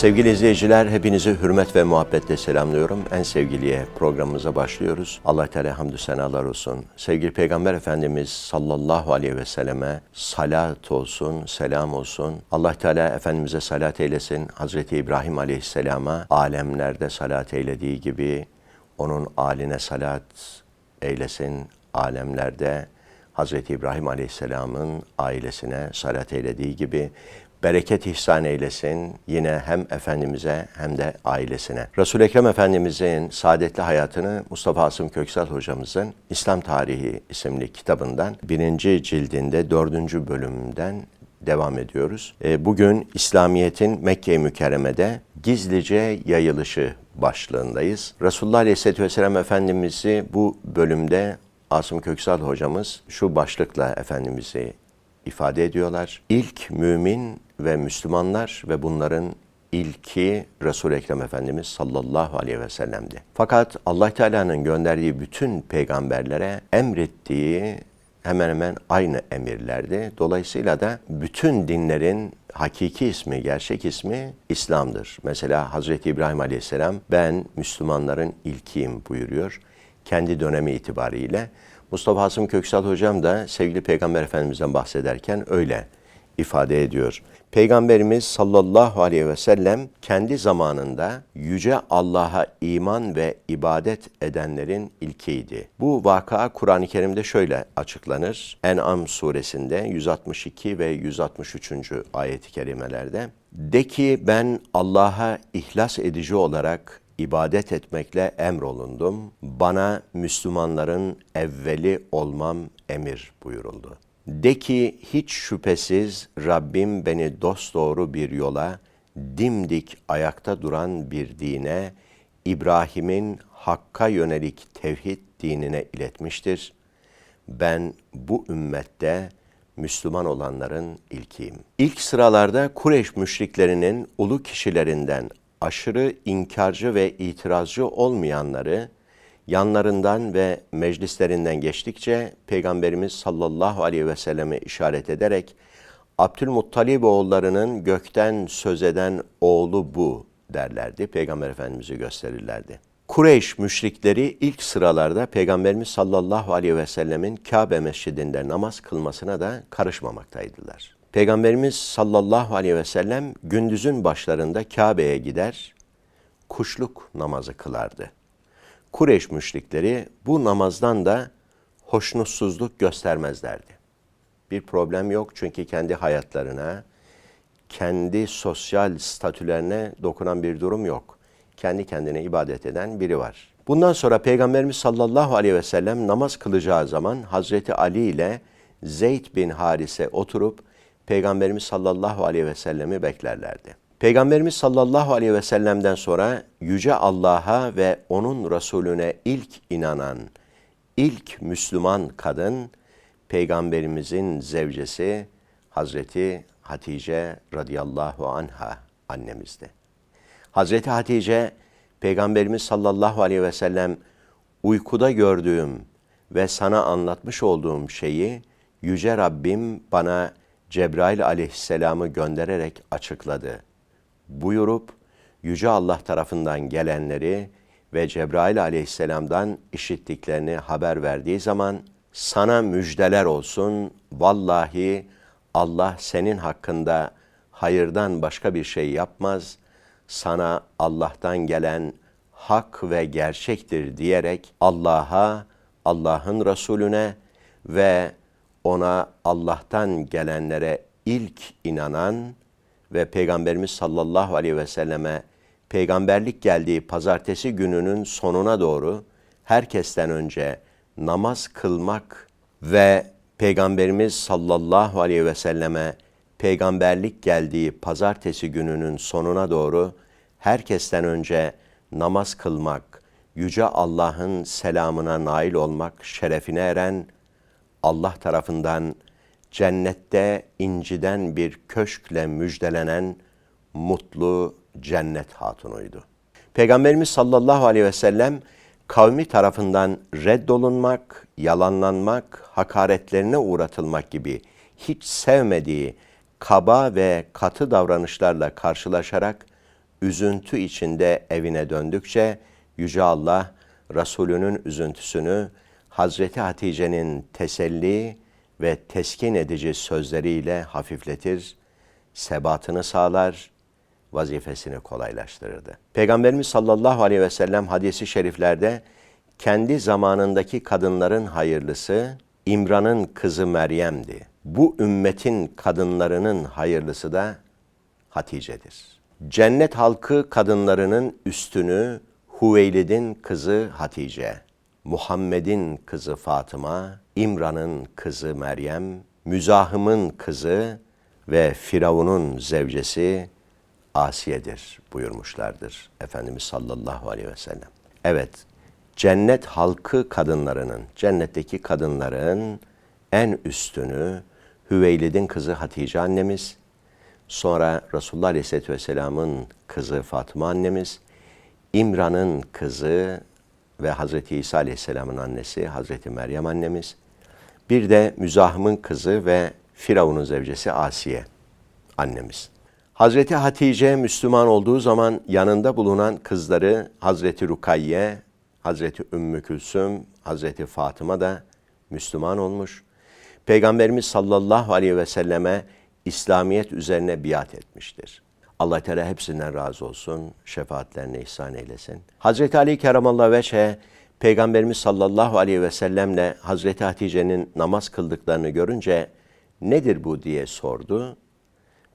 Sevgili izleyiciler, hepinizi hürmet ve muhabbetle selamlıyorum. En sevgiliye programımıza başlıyoruz. Allah Teala hamdü senalar olsun. Sevgili Peygamber Efendimiz sallallahu aleyhi ve selleme salat olsun, selam olsun. Allah Teala Efendimiz'e salat eylesin. Hazreti İbrahim Aleyhisselam'a alemlerde salat eylediği gibi onun aline salat eylesin. Alemlerde Hazreti İbrahim Aleyhisselam'ın ailesine salat eylediği gibi bereket ihsan eylesin yine hem Efendimiz'e hem de ailesine. Resul-i Ekrem Efendimiz'in saadetli hayatını Mustafa Asım Köksal hocamızın İslam Tarihi isimli kitabından birinci cildinde dördüncü bölümden devam ediyoruz. E, Bugün İslamiyet'in Mekke-i Mükerreme'de gizlice yayılışı başlığındayız. Resulullah Aleyhisselatü Vesselam Efendimiz'i bu bölümde Asım Köksal hocamız şu başlıkla Efendimiz'i ifade ediyorlar. İlk mümin ve Müslümanlar ve bunların ilki Resul-i Ekrem Efendimiz sallallahu aleyhi ve sellem'di. Fakat Allah Teala'nın gönderdiği bütün peygamberlere emrettiği hemen hemen aynı emirlerdi. Dolayısıyla da bütün dinlerin hakiki ismi, gerçek ismi İslam'dır. Mesela Hazreti İbrahim Aleyhisselam ben Müslümanların ilkiyim buyuruyor. Kendi dönemi itibariyle. Mustafa Hasım Köksal hocam da sevgili Peygamber Efendimiz'den bahsederken öyle ifade ediyor. Peygamberimiz sallallahu aleyhi ve sellem kendi zamanında yüce Allah'a iman ve ibadet edenlerin ilkiydi. Bu vaka Kur'an-ı Kerim'de şöyle açıklanır. En'am suresinde 162 ve 163. ayet-i kerimelerde. De ki ben Allah'a ihlas edici olarak ibadet etmekle emrolundum. Bana Müslümanların evveli olmam emir buyuruldu. De ki hiç şüphesiz Rabbim beni dosdoğru bir yola, dimdik ayakta duran bir dine, İbrahim'in Hakk'a yönelik tevhid dinine iletmiştir. Ben bu ümmette Müslüman olanların ilkiyim. İlk sıralarda Kureyş müşriklerinin ulu kişilerinden aşırı inkarcı ve itirazcı olmayanları yanlarından ve meclislerinden geçtikçe Peygamberimiz sallallahu aleyhi ve selleme işaret ederek Abdülmuttalib oğullarının gökten söz eden oğlu bu derlerdi. Peygamber Efendimiz'i gösterirlerdi. Kureyş müşrikleri ilk sıralarda Peygamberimiz sallallahu aleyhi ve sellemin Kabe mescidinde namaz kılmasına da karışmamaktaydılar. Peygamberimiz sallallahu aleyhi ve sellem gündüzün başlarında Kabe'ye gider, kuşluk namazı kılardı. Kureyş müşrikleri bu namazdan da hoşnutsuzluk göstermezlerdi. Bir problem yok çünkü kendi hayatlarına, kendi sosyal statülerine dokunan bir durum yok. Kendi kendine ibadet eden biri var. Bundan sonra Peygamberimiz sallallahu aleyhi ve sellem namaz kılacağı zaman Hazreti Ali ile Zeyd bin Harise oturup Peygamberimiz sallallahu aleyhi ve sellemi beklerlerdi. Peygamberimiz sallallahu aleyhi ve sellem'den sonra Yüce Allah'a ve O'nun Resulüne ilk inanan, ilk Müslüman kadın, Peygamberimizin zevcesi Hazreti Hatice radıyallahu anha annemizdi. Hazreti Hatice, Peygamberimiz sallallahu aleyhi ve sellem uykuda gördüğüm ve sana anlatmış olduğum şeyi Yüce Rabbim bana Cebrail aleyhisselamı göndererek açıkladı. Buyurup Yüce Allah tarafından gelenleri ve Cebrail aleyhisselamdan işittiklerini haber verdiği zaman sana müjdeler olsun vallahi Allah senin hakkında hayırdan başka bir şey yapmaz. Sana Allah'tan gelen hak ve gerçektir diyerek Allah'a, Allah'ın Resulüne ve ona Allah'tan gelenlere ilk inanan ve Peygamberimiz sallallahu aleyhi ve selleme peygamberlik geldiği pazartesi gününün sonuna doğru herkesten önce namaz kılmak ve Peygamberimiz sallallahu aleyhi ve selleme peygamberlik geldiği pazartesi gününün sonuna doğru herkesten önce namaz kılmak, yüce Allah'ın selamına nail olmak şerefine eren Allah tarafından cennette inciden bir köşkle müjdelenen mutlu cennet hatunuydu. Peygamberimiz sallallahu aleyhi ve sellem kavmi tarafından reddolunmak, yalanlanmak, hakaretlerine uğratılmak gibi hiç sevmediği kaba ve katı davranışlarla karşılaşarak üzüntü içinde evine döndükçe Yüce Allah Resulünün üzüntüsünü Hazreti Hatice'nin teselli ve teskin edici sözleriyle hafifletir, sebatını sağlar, vazifesini kolaylaştırırdı. Peygamberimiz sallallahu aleyhi ve sellem hadisi şeriflerde kendi zamanındaki kadınların hayırlısı İmran'ın kızı Meryem'di. Bu ümmetin kadınlarının hayırlısı da Hatice'dir. Cennet halkı kadınlarının üstünü Huveylid'in kızı Hatice, Muhammed'in kızı Fatıma, İmran'ın kızı Meryem, Müzahım'ın kızı ve Firavun'un zevcesi Asiye'dir buyurmuşlardır Efendimiz sallallahu aleyhi ve sellem. Evet, cennet halkı kadınlarının, cennetteki kadınların en üstünü Hüveylid'in kızı Hatice annemiz, sonra Resulullah Aleyhisselatü Vesselam'ın kızı Fatıma annemiz, İmran'ın kızı ve Hazreti İsa Aleyhisselam'ın annesi Hazreti Meryem annemiz, bir de Müzahım'ın kızı ve Firavun'un zevcesi Asiye annemiz. Hazreti Hatice Müslüman olduğu zaman yanında bulunan kızları Hazreti Rukayye, Hazreti Ümmü Külsüm, Hazreti Fatıma da Müslüman olmuş. Peygamberimiz sallallahu aleyhi ve selleme İslamiyet üzerine biat etmiştir. Allah Teala hepsinden razı olsun, şefaatlerini ihsan eylesin. Hazreti Ali Keramallahu Veçhe, Peygamberimiz sallallahu aleyhi ve sellemle Hazreti Hatice'nin namaz kıldıklarını görünce nedir bu diye sordu.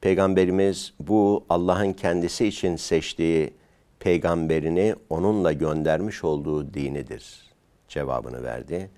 Peygamberimiz bu Allah'ın kendisi için seçtiği peygamberini onunla göndermiş olduğu dinidir cevabını verdi.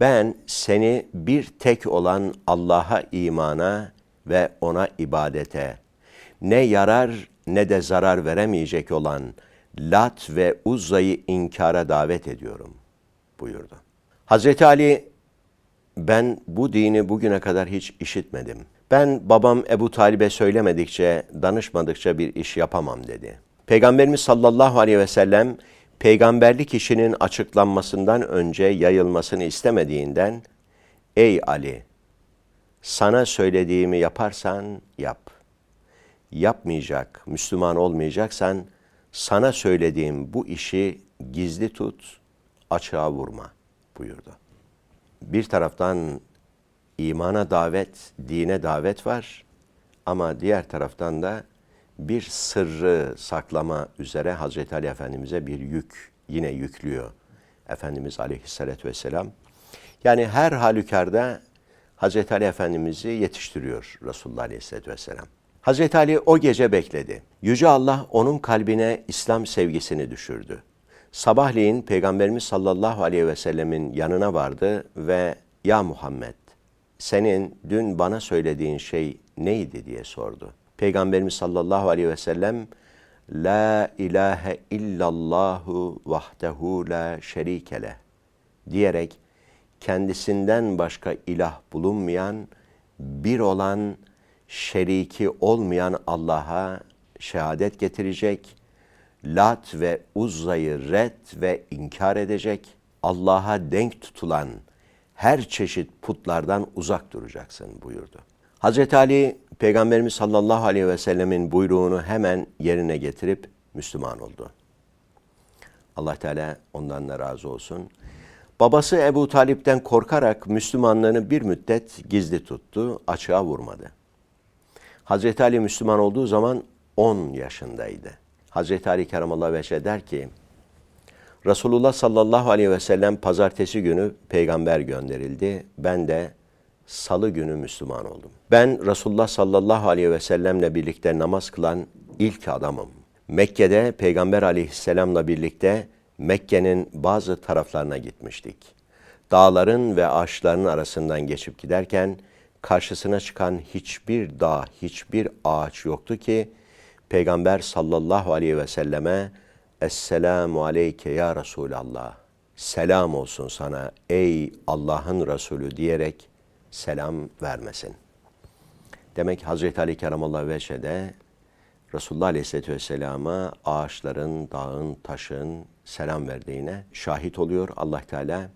Ben seni bir tek olan Allah'a imana ve ona ibadete ne yarar ne de zarar veremeyecek olan Lat ve Uzza'yı inkara davet ediyorum buyurdu. Hazreti Ali ben bu dini bugüne kadar hiç işitmedim. Ben babam Ebu Talib'e söylemedikçe, danışmadıkça bir iş yapamam dedi. Peygamberimiz sallallahu aleyhi ve sellem peygamberlik işinin açıklanmasından önce yayılmasını istemediğinden ey Ali sana söylediğimi yaparsan yap. Yapmayacak, Müslüman olmayacaksan sana söylediğim bu işi gizli tut, açığa vurma buyurdu. Bir taraftan imana davet, dine davet var ama diğer taraftan da bir sırrı saklama üzere Hazreti Ali Efendimiz'e bir yük yine yüklüyor Efendimiz Aleyhisselatü Vesselam. Yani her halükarda Hazreti Ali Efendimiz'i yetiştiriyor Resulullah Aleyhisselatü Vesselam. Hazreti Ali o gece bekledi. Yüce Allah onun kalbine İslam sevgisini düşürdü. Sabahleyin Peygamberimiz sallallahu aleyhi ve sellemin yanına vardı ve ya Muhammed senin dün bana söylediğin şey neydi diye sordu. Peygamberimiz sallallahu aleyhi ve sellem La ilahe illallahu vahdehu la şerikele diyerek kendisinden başka ilah bulunmayan, bir olan, şeriki olmayan Allah'a şehadet getirecek, Lat ve Uzza'yı red ve inkar edecek, Allah'a denk tutulan her çeşit putlardan uzak duracaksın buyurdu. Hazreti Ali Peygamberimiz sallallahu aleyhi ve sellemin buyruğunu hemen yerine getirip Müslüman oldu. Allah Teala ondan da razı olsun. Babası Ebu Talip'ten korkarak Müslümanlığını bir müddet gizli tuttu, açığa vurmadı. Hazreti Ali Müslüman olduğu zaman 10 yaşındaydı. Hazreti Ali Keramallahu Veçhe der ki, Resulullah sallallahu aleyhi ve sellem pazartesi günü peygamber gönderildi. Ben de salı günü Müslüman oldum. Ben Resulullah sallallahu aleyhi ve sellemle birlikte namaz kılan ilk adamım. Mekke'de peygamber aleyhisselamla birlikte Mekke'nin bazı taraflarına gitmiştik. Dağların ve ağaçların arasından geçip giderken karşısına çıkan hiçbir dağ, hiçbir ağaç yoktu ki Peygamber sallallahu aleyhi ve selleme Esselamu aleyke ya Resulallah. Selam olsun sana ey Allah'ın Resulü diyerek selam vermesin. Demek Hazreti Ali Keramallahu Veşe'de Resulullah Aleyhisselatü Vesselam'a ağaçların, dağın, taşın selam verdiğine şahit oluyor Allah Teala.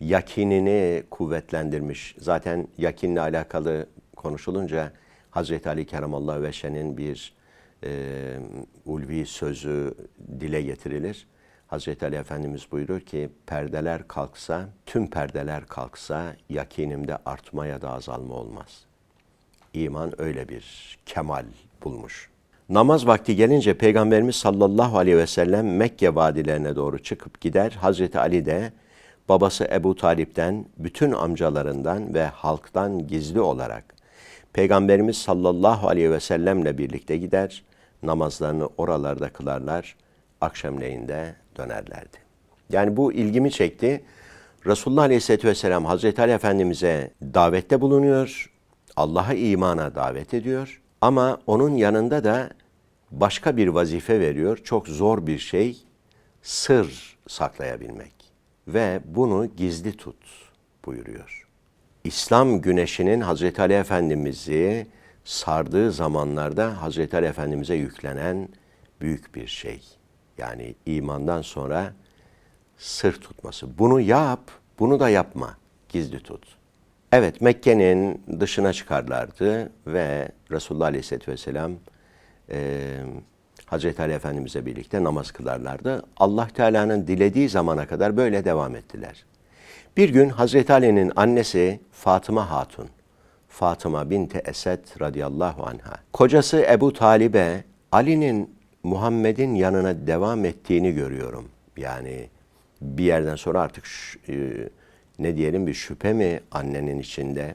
Yakinini kuvvetlendirmiş. Zaten yakinle alakalı konuşulunca Hazreti Ali Keramallahu Veşe'nin bir e, ulvi sözü dile getirilir. Hazreti Ali Efendimiz buyurur ki perdeler kalksa, tüm perdeler kalksa yakinimde artma ya da azalma olmaz. İman öyle bir kemal bulmuş. Namaz vakti gelince Peygamberimiz sallallahu aleyhi ve sellem Mekke vadilerine doğru çıkıp gider. Hazreti Ali de babası Ebu Talip'ten, bütün amcalarından ve halktan gizli olarak Peygamberimiz sallallahu aleyhi ve sellemle birlikte gider, namazlarını oralarda kılarlar, akşamleyinde dönerlerdi. Yani bu ilgimi çekti. Resulullah aleyhisselatü vesselam Hazreti Ali Efendimiz'e davette bulunuyor, Allah'a imana davet ediyor ama onun yanında da başka bir vazife veriyor. Çok zor bir şey, sır saklayabilmek ve bunu gizli tut buyuruyor. İslam güneşinin Hazreti Ali Efendimiz'i sardığı zamanlarda Hazreti Ali Efendimiz'e yüklenen büyük bir şey. Yani imandan sonra sır tutması. Bunu yap, bunu da yapma. Gizli tut. Evet Mekke'nin dışına çıkarlardı ve Resulullah Aleyhisselatü Vesselam e, Hazreti Ali Efendimiz'e birlikte namaz kılarlardı. Allah Teala'nın dilediği zamana kadar böyle devam ettiler. Bir gün Hazreti Ali'nin annesi Fatıma Hatun, Fatıma binti Esed radıyallahu anha, kocası Ebu Talib'e Ali'nin Muhammed'in yanına devam ettiğini görüyorum. Yani bir yerden sonra artık e, ne diyelim bir şüphe mi annenin içinde?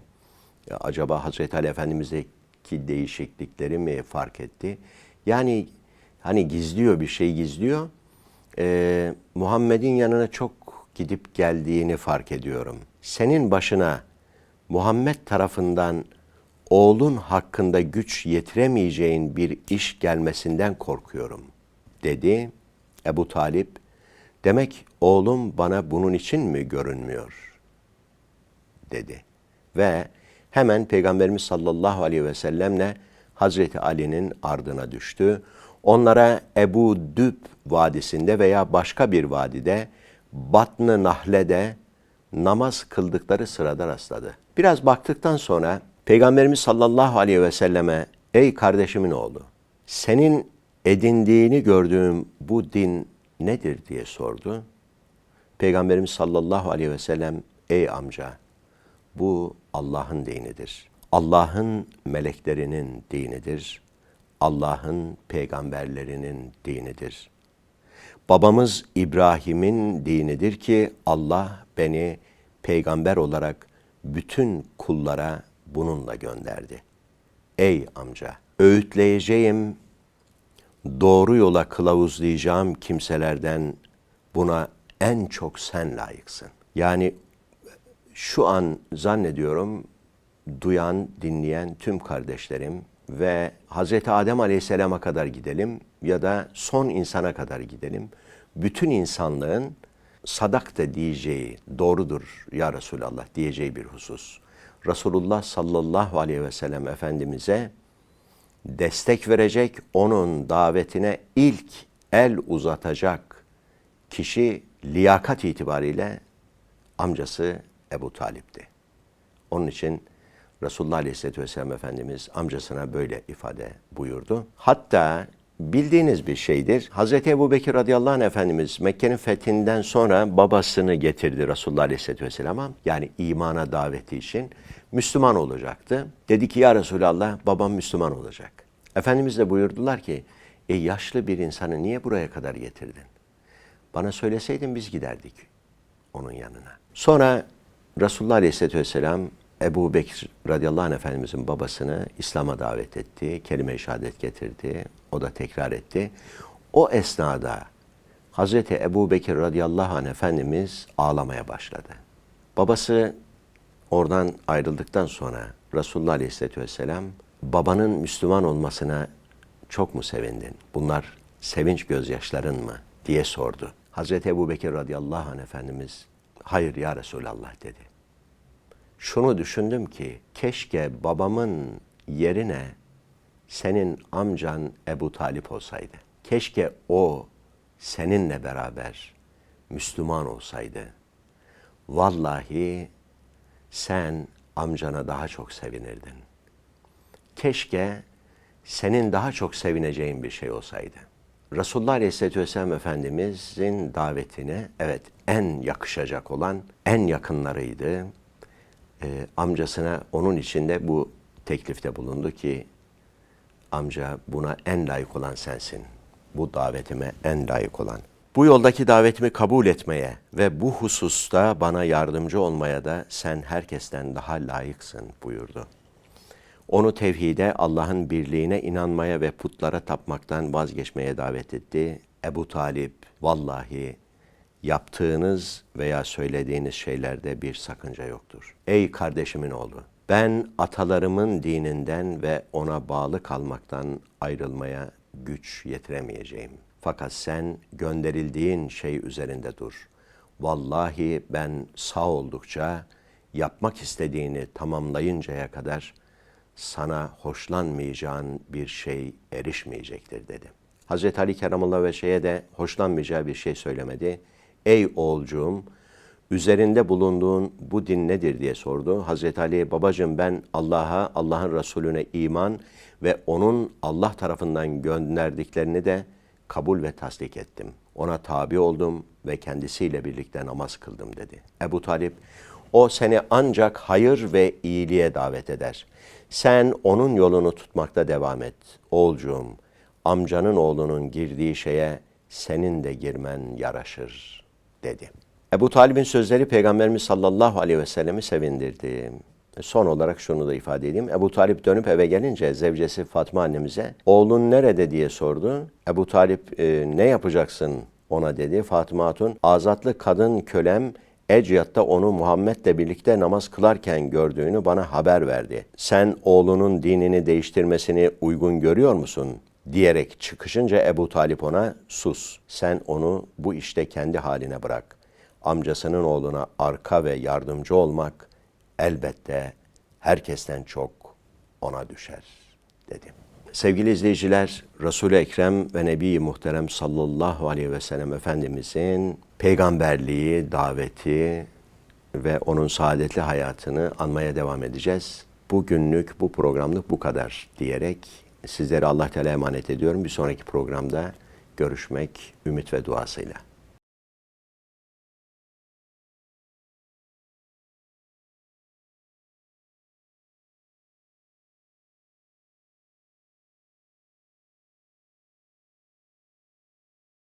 Ya acaba Hazreti Ali Efendimiz'deki değişiklikleri mi fark etti? Yani hani gizliyor bir şey gizliyor. Ee, Muhammed'in yanına çok gidip geldiğini fark ediyorum. Senin başına Muhammed tarafından oğlun hakkında güç yetiremeyeceğin bir iş gelmesinden korkuyorum dedi Ebu Talip. Demek oğlum bana bunun için mi görünmüyor? dedi. Ve hemen Peygamberimiz sallallahu aleyhi ve sellemle Hazreti Ali'nin ardına düştü. Onlara Ebu Düb vadisinde veya başka bir vadide Batn-ı Nahle'de namaz kıldıkları sırada rastladı. Biraz baktıktan sonra Peygamberimiz sallallahu aleyhi ve selleme ey kardeşimin oğlu senin edindiğini gördüğüm bu din nedir diye sordu. Peygamberimiz sallallahu aleyhi ve sellem ey amca bu Allah'ın dinidir. Allah'ın meleklerinin dinidir. Allah'ın peygamberlerinin dinidir. Babamız İbrahim'in dinidir ki Allah beni peygamber olarak bütün kullara bununla gönderdi. Ey amca, öğütleyeceğim, doğru yola kılavuzlayacağım kimselerden buna en çok sen layıksın. Yani şu an zannediyorum duyan, dinleyen tüm kardeşlerim ve Hz. Adem Aleyhisselam'a kadar gidelim ya da son insana kadar gidelim. Bütün insanlığın sadak da diyeceği, doğrudur ya Resulallah diyeceği bir husus. Resulullah sallallahu aleyhi ve sellem Efendimiz'e destek verecek, onun davetine ilk el uzatacak kişi liyakat itibariyle amcası Ebu Talip'ti. Onun için Resulullah Aleyhisselatü Vesselam Efendimiz amcasına böyle ifade buyurdu. Hatta bildiğiniz bir şeydir. Hazreti Ebu Bekir radıyallahu anh Efendimiz Mekke'nin fethinden sonra babasını getirdi Resulullah Aleyhisselatü Vesselam'a. Yani imana daveti için Müslüman olacaktı. Dedi ki ya Resulallah babam Müslüman olacak. Efendimiz de buyurdular ki e yaşlı bir insanı niye buraya kadar getirdin? Bana söyleseydin biz giderdik onun yanına. Sonra Resulullah Aleyhisselatü Vesselam Ebu Bekir radıyallahu anh Efendimizin babasını İslam'a davet etti. Kelime-i şehadet getirdi. O da tekrar etti. O esnada Hazreti Ebu Bekir radıyallahu anh Efendimiz ağlamaya başladı. Babası oradan ayrıldıktan sonra Resulullah aleyhisselatü vesselam babanın Müslüman olmasına çok mu sevindin? Bunlar sevinç gözyaşların mı? diye sordu. Hazreti Ebu Bekir radıyallahu anh Efendimiz hayır ya Resulallah dedi şunu düşündüm ki keşke babamın yerine senin amcan Ebu Talip olsaydı. Keşke o seninle beraber Müslüman olsaydı. Vallahi sen amcana daha çok sevinirdin. Keşke senin daha çok sevineceğin bir şey olsaydı. Resulullah Aleyhisselatü Vesselam Efendimizin davetine evet en yakışacak olan en yakınlarıydı. Ee, amcasına onun içinde bu teklifte bulundu ki amca buna en layık olan sensin. Bu davetime en layık olan. Bu yoldaki davetimi kabul etmeye ve bu hususta bana yardımcı olmaya da sen herkesten daha layıksın buyurdu. Onu tevhide, Allah'ın birliğine inanmaya ve putlara tapmaktan vazgeçmeye davet etti. Ebu Talip, vallahi yaptığınız veya söylediğiniz şeylerde bir sakınca yoktur. Ey kardeşimin oğlu, ben atalarımın dininden ve ona bağlı kalmaktan ayrılmaya güç yetiremeyeceğim. Fakat sen gönderildiğin şey üzerinde dur. Vallahi ben sağ oldukça yapmak istediğini tamamlayıncaya kadar sana hoşlanmayacağın bir şey erişmeyecektir dedi. Hazreti Ali Keramallah ve şeye de hoşlanmayacağı bir şey söylemedi. Ey oğulcuğum, üzerinde bulunduğun bu din nedir diye sordu. Hazreti Ali, babacığım ben Allah'a, Allah'ın Resulüne iman ve onun Allah tarafından gönderdiklerini de kabul ve tasdik ettim. Ona tabi oldum ve kendisiyle birlikte namaz kıldım dedi. Ebu Talip, o seni ancak hayır ve iyiliğe davet eder. Sen onun yolunu tutmakta devam et. Oğulcuğum, amcanın oğlunun girdiği şeye senin de girmen yaraşır dedi. Ebu Talib'in sözleri Peygamberimiz sallallahu aleyhi ve sellemi sevindirdi. Son olarak şunu da ifade edeyim. Ebu Talip dönüp eve gelince zevcesi Fatma annemize oğlun nerede diye sordu. Ebu Talip e, ne yapacaksın ona dedi. Fatıma Hatun azatlı kadın kölem Ecyat'ta onu Muhammed'le birlikte namaz kılarken gördüğünü bana haber verdi. Sen oğlunun dinini değiştirmesini uygun görüyor musun? Diyerek çıkışınca Ebu Talip ona sus sen onu bu işte kendi haline bırak. Amcasının oğluna arka ve yardımcı olmak elbette herkesten çok ona düşer dedi. Sevgili izleyiciler, Resul-i Ekrem ve Nebi-i Muhterem sallallahu aleyhi ve sellem Efendimizin peygamberliği, daveti ve onun saadetli hayatını anmaya devam edeceğiz. Bugünlük, bu programlık bu kadar diyerek sizleri Allah Teala emanet ediyorum. Bir sonraki programda görüşmek ümit ve duasıyla.